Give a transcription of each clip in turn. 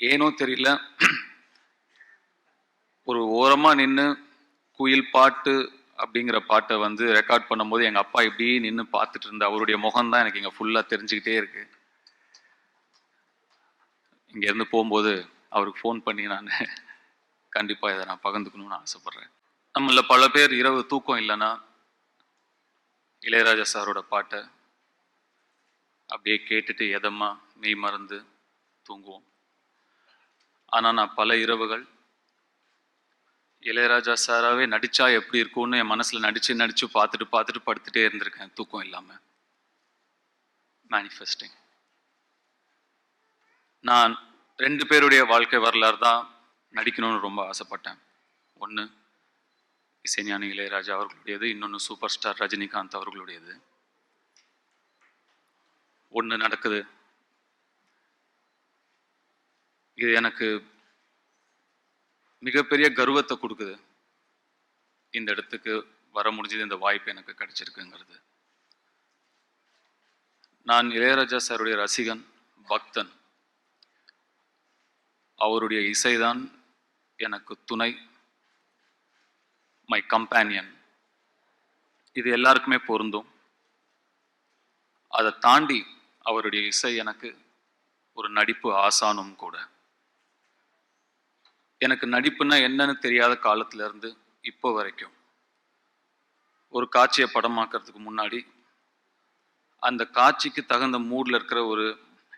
ஏனோ தெரியல. ஒரு ஓரமாக நின்று குயில் பாட்டு அப்படிங்கிற பாட்டை வந்து ரெக்கார்ட் பண்ணும்போது எங்கள் அப்பா இப்படி நின்று பார்த்துட்டு இருந்த அவருடைய முகம் தான் எனக்கு இங்கே ஃபுல்லாக தெரிஞ்சுக்கிட்டே இருக்கு. இங்கேருந்து போகும்போது அவருக்கு ஃபோன் பண்ணி நான் கண்டிப்பாக இதை நான் பகிர்ந்துக்கணும்னு ஆசைப்பட்றேன். நம்மள பல பேர் இரவு தூக்கம் இல்லைன்னா இளையராஜா சாரோட பாட்டை அப்படியே கேட்டுட்டு எதம்மா மெய் மறந்து தூங்குவோம். ஆனால் நான் பல இரவுகள் இளையராஜா சாராவே நடித்தா எப்படி இருக்கும்னு என் மனசில் நடித்து நடித்து பார்த்துட்டு பார்த்துட்டு படுத்துகிட்டே இருந்திருக்கேன். தூக்கம் இல்லாமல் மேனிஃபெஸ்டிங் நான் ரெண்டு பேருடைய வாழ்க்கை வரலாறு தான் நடிக்கணும்னு ரொம்ப ஆசைப்பட்டேன். ஒன்று இசைஞானி இளையராஜா அவர்களுடையது. இன்னொன்று சூப்பர் ஸ்டார் ரஜினிகாந்த் அவர்களுடையது. ஒன்று நடக்குது. இது எனக்கு மிகப்பெரிய கர்வத்தை கொடுக்குது. இந்த இடத்துக்கு வர முடிஞ்சது இந்த வாய்ப்பு எனக்கு கிடைச்சிருக்குங்கிறது. நான் இளையராஜா சாருடைய ரசிகன் பக்தன். அவருடைய இசைதான் எனக்கு துணை மை கம்பேனியன் இது எல்லாருக்குமே பொருந்தும். அதை தாண்டி அவருடைய இசை எனக்கு ஒரு நடிப்பு ஆசானும் கூட. எனக்கு நடிப்புன்னா என்னன்னு தெரியாத காலத்திலேருந்து இப்போ வரைக்கும் ஒரு காட்சியை படமாக்கிறதுக்கு முன்னாடி அந்த காட்சிக்கு தகுந்த மூடில் இருக்கிற ஒரு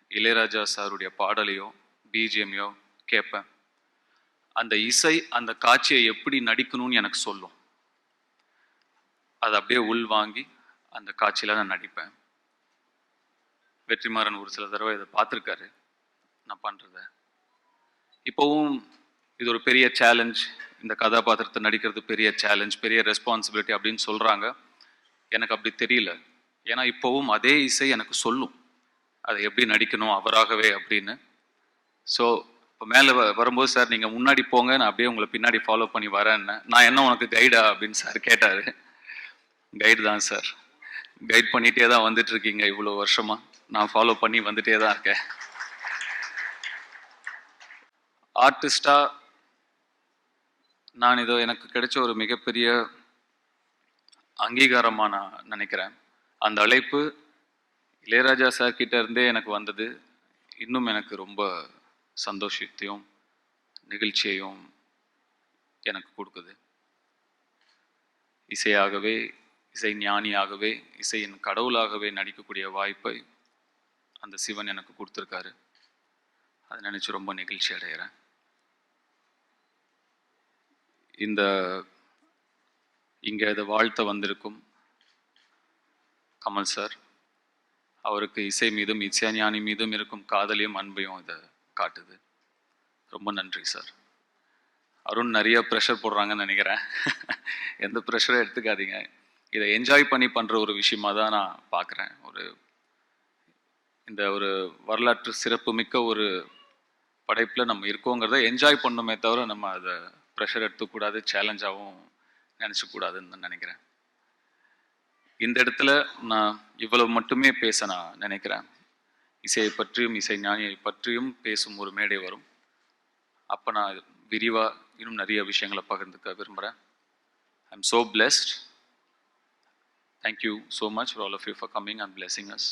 இளையராஜா சாருடைய பாடலையோ பிஜிஎம்யோ கேட்பேன். அந்த இசை அந்த காட்சியை எப்படி நடிக்கணும்னு எனக்கு சொல்லும். அதை அப்படியே உள் வாங்கி அந்த காட்சியில் நான் நடிப்பேன். வெற்றிமாறன் ஒரு சில தடவை இதை பார்த்துருக்காரு. நான் பண்ணுறத இப்போவும் இது ஒரு பெரிய சேலஞ்ச் இந்த கதாபாத்திரத்தை நடிக்கிறது பெரிய சேலஞ்ச் பெரிய ரெஸ்பான்சிபிலிட்டி அப்படின்னு சொல்கிறாங்க எனக்கு அப்படி தெரியல. ஏன்னா இப்போவும் அதே இசை எனக்கு சொல்லும். அதை எப்படி நடிக்கணும் அவராகவே அப்படின்னு. ஸோ இப்போ மேலே வரும்போது சார் நீங்கள் முன்னாடி போங்க. நான் அப்படியே உங்களை பின்னாடி ஃபாலோ பண்ணி வரேன்னு. நான் என்ன உனக்கு கைடா அப்படின்னு சார் கேட்டார். கைடு தான் சார் கைட் பண்ணிகிட்டே தான் வந்துட்டுருக்கீங்க இவ்வளோ வருஷமாக நான் ஃபாலோ பண்ணி வந்துட்டே தான் இருக்கேன். ஆர்டிஸ்டாக நான் இதோ எனக்கு கிடைச்ச ஒரு மிகப்பெரிய அங்கீகாரமாக நான் நினைக்கிறேன். அந்த அழைப்பு இளையராஜா சார் கிட்ட இருந்தே எனக்கு வந்தது. இன்னும் எனக்கு ரொம்ப சந்தோஷத்தையும் நிகழ்ச்சியையும் எனக்கு கொடுக்குது. இசையாகவே இசை ஞானியாகவே இசையின் கடவுளாகவே நடிக்கக்கூடிய வாய்ப்பை அந்த சிவன் எனக்கு கொடுத்துருக்காரு. அதை நினச்சி ரொம்ப நிகழ்ச்சி அடைகிறேன். இந்த இங்கே இதை வாழ்த்த வந்திருக்கும் கமல் சார். அவருக்கு இசை மீதும் இசைஞானி மீதும் இருக்கும் காதலையும் அன்பையும் இதை காட்டுது. ரொம்ப நன்றி சார். அருண் நிறைய ப்ரெஷர் போடுறாங்கன்னு நினைக்கிறேன். எந்த ப்ரெஷரும் எடுத்துக்காதீங்க. இதை என்ஜாய் பண்ணி பண்ணுற ஒரு விஷயமா தான் நான் பார்க்குறேன். ஒரு இந்த ஒரு வரலாற்று சிறப்பு மிக்க ஒரு படைப்பில் நம்ம இருக்கோங்கிறத என்ஜாய் பண்ணணுமே தவிர நம்ம அதை ப்ரெஷர் எடுத்துக்கூடாது சேலஞ்சாகவும் நினச்சக்கூடாதுன்னு தான் நினைக்கிறேன். இந்த இடத்துல நான் இவ்வளவு மட்டுமே பேச நான் நினைக்கிறேன். இசையை பற்றியும் இசை ஞானியை பற்றியும் பேசும் ஒரு மேடை வரும். அப்போ நான் விரிவாக இன்னும் நிறைய விஷயங்களை பகிர்ந்துக்க விரும்புகிறேன் I am so blessed thank you so much for all of you for coming and blessing us